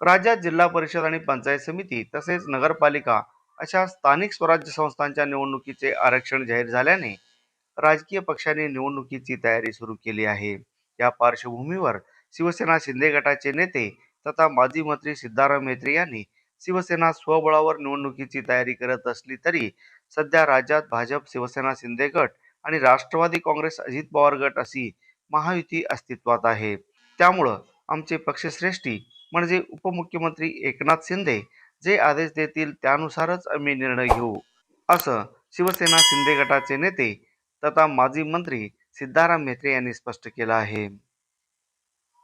राज्यात जिल्हा परिषद आणि पंचायत समिती तसेच नगरपालिका अशा स्थानिक स्वराज्य संस्थांच्या निवडणुकीचे आरक्षण जाहीर झाल्याने राजकीय पक्षांनी निवडणुकीची तयारी सुरू केली आहे. या पार्श्वभूमीवर शिवसेना शिंदे गटाचे नेते तथा माजी मंत्री सिद्धाराम म्हेत्रे यांनी शिवसेना स्वबळावर निवडणुकीची तयारी करत असली तरी सध्या राज्यात भाजप शिवसेना शिंदे गट आणि राष्ट्रवादी काँग्रेस अजित पवार गट अशी महायुती अस्तित्वात आहे. त्यामुळं आमचे पक्षश्रेष्ठी म्हणजे उपमुख्यमंत्री एकनाथ शिंदे जे आदेश देतील त्यानुसारच आम्ही निर्णय घेऊ. असं शिवसेना शिंदे गटाचे नेते तथा माजी मंत्री सिद्धाराम म्हेत्रे यांनी स्पष्ट केलं आहे.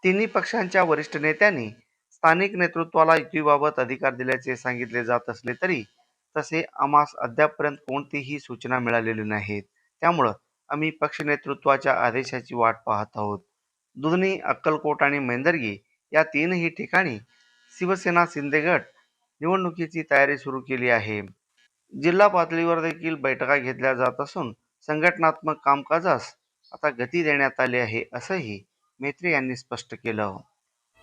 तिन्ही पक्षांच्या वरिष्ठ नेत्यांनी स्थानिक नेतृत्वाला युतीबाबत अधिकार दिल्याचे सांगितले जात असले तरी तसे आम्हास अद्यापपर्यंत कोणतीही सूचना मिळालेली नाहीत. त्यामुळं आम्ही पक्ष नेतृत्वाच्या आदेशाची वाट पाहत आहोत. दुधनी अक्कलकोट आणि मैंदर्गी या तीनही ठिकाणी शिवसेना शिंदे गट निवडणुकीची तयारी सुरू केली आहे. जिल्हा पातळीवर देखील बैठका घेतल्या जात असून संघटनात्मक कामकाजास आता गती देण्यात आली आहे असंही मेत्रे यांनी स्पष्ट केलं.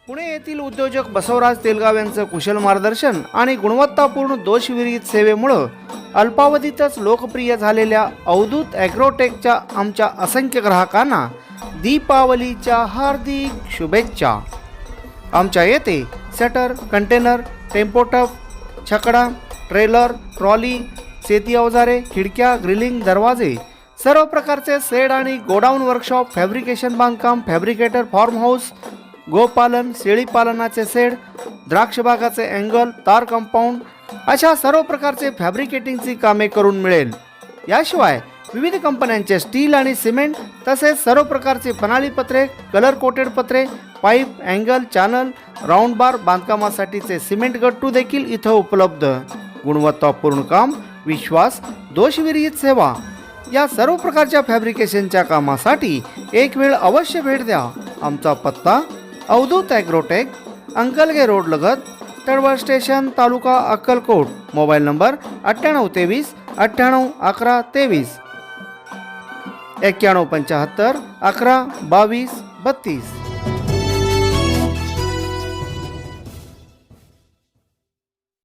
पुणे येथील उद्योजक बसवराज तेलगाव यांचं कुशल मार्गदर्शन आणि गुणवत्तापूर्ण दोषविरहित सेवेमुळं अल्पावधीतच लोकप्रिय झालेल्या अवधूत ॲग्रोटेकच्या आमच्या असंख्य ग्राहकांना दीपावलीच्या हार्दिक शुभेच्छा. आमच्या येथे शटर कंटेनर टेम्पोटप छकडा ट्रेलर ट्रॉली शेती अवजारे खिडक्या ग्रिलिंग दरवाजे सर्व प्रकारचे सेड आणि गोडाऊन वर्कशॉप फॅब्रिकेशन बांधकाम फॅब्रिकेटर फार्म हाऊस गोपालन शेळीपालनाचे सेड द्राक्षबागाचे अँगल तार कंपाऊंड अशा सर्व प्रकारचे फॅब्रिकेटिंगची कामे करून मिळेल. याशिवाय विविध कंपन्यांचे स्टील आणि सिमेंट तसेच सर्व प्रकारचे प्रणाली पत्रे कलर कोटेड पत्रे pipe angle channel round bar बांधकामासाठीचे cement गट्टू देखील इथं उपलब्ध. गुणवत्तापूर्ण काम विश्वास दोषविरहित सेवा. या सर्व प्रकारच्या फॅब्रिकेशनच्या कामासाठी एक वेळ अवश्य भेट द्या. आमचा पत्ता अवधूत ॲग्रोटेक अंकलगे रोड लगत Talwal station taluka Akkalkot. Mobile number अठ्ठ्याण्णव तेवीस अठ्ठ्याण्णव अकरा तेवीस. એક્યાણું પંચાત્તર અકરા બાવીસ બત્રીસ.